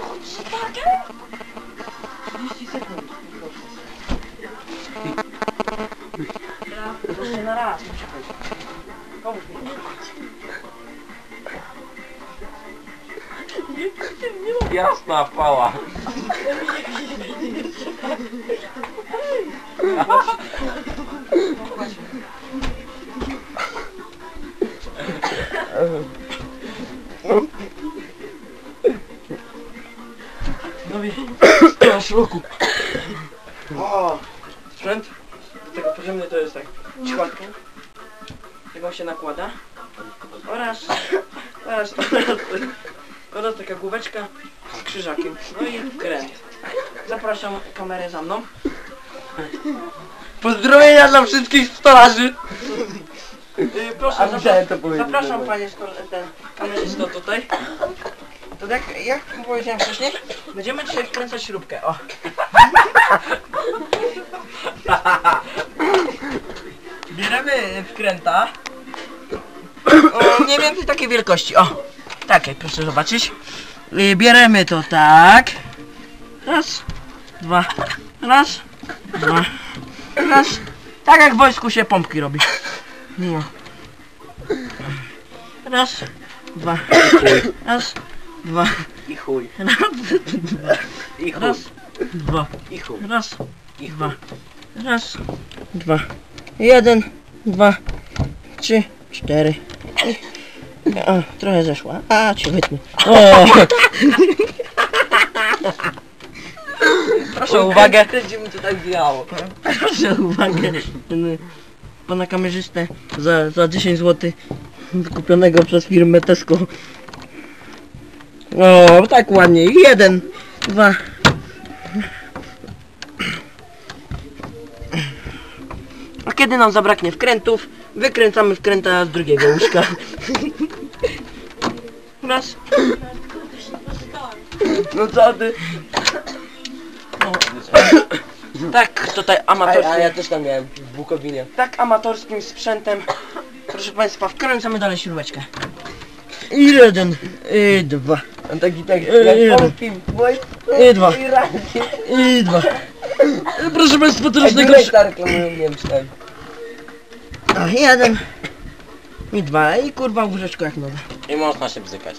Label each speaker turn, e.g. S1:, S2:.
S1: Deutsche Tage? Десять секунд. Слушай, на раз. Кому
S2: Ясно пала. Oh.
S1: No wie, na szluku. O, sprzęt do tego poziomny to jest tak ćwiartka. Tego się nakłada. Oraz, oraz, oraz, oraz taka główeczka z krzyżakiem. No i kręt. Zapraszam kamerę za mną.
S2: Pozdrowienia dla wszystkich stolarzy.
S1: Yy, proszę,
S2: A
S1: zapra-
S2: musiałem to
S1: zapraszam
S2: dobra.
S1: panie sto- ten kamerzysto tutaj. To jak, jak powiedziałem wcześniej, będziemy dzisiaj wkręcać śrubkę. O. Bierzemy wkręta. O, mniej więcej takiej wielkości. O, takiej, proszę zobaczyć. Y, Bierzemy to tak. Raz, dwa, raz, dwa, raz. Tak jak w wojsku się pompki robi. No. Raz, dwa, raz, dwa,
S2: I chuj.
S1: raz, dwa,
S2: I chuj.
S1: raz, dwa,
S2: I chuj.
S1: raz, dwa, raz, dwa, jeden, dwa, trzy, cztery. I- O, trochę zeszła. A, cię wytnę. O! Proszę o uwagę.
S2: Będzie mi to tak wiało.
S1: Proszę o uwagę. Pana kamerzystę za, za 10 zł kupionego przez firmę Tesco. O, tak ładnie. Jeden, dwa. A kiedy nam zabraknie wkrętów, wykręcamy wkręta z drugiego łóżka. Raz.
S2: No co ty?
S1: Tak, tutaj
S2: A,
S1: amatorskim,
S2: a ja też tam miałem w Bukowinie.
S1: tak amatorskim sprzętem. Proszę Państwa, wkręcamy dalej śrubeczkę. I jeden, i dwa,
S2: On taki tak jak
S1: jeden.
S2: polski boj.
S1: i dwa,
S2: I ranki.
S1: i dwa. Proszę Państwa, teraz najgorsze.
S2: Reklamują, ten.
S1: A, jeden, i dwa, i kurwa łóżeczko jak nowe.
S2: I można się bzykać.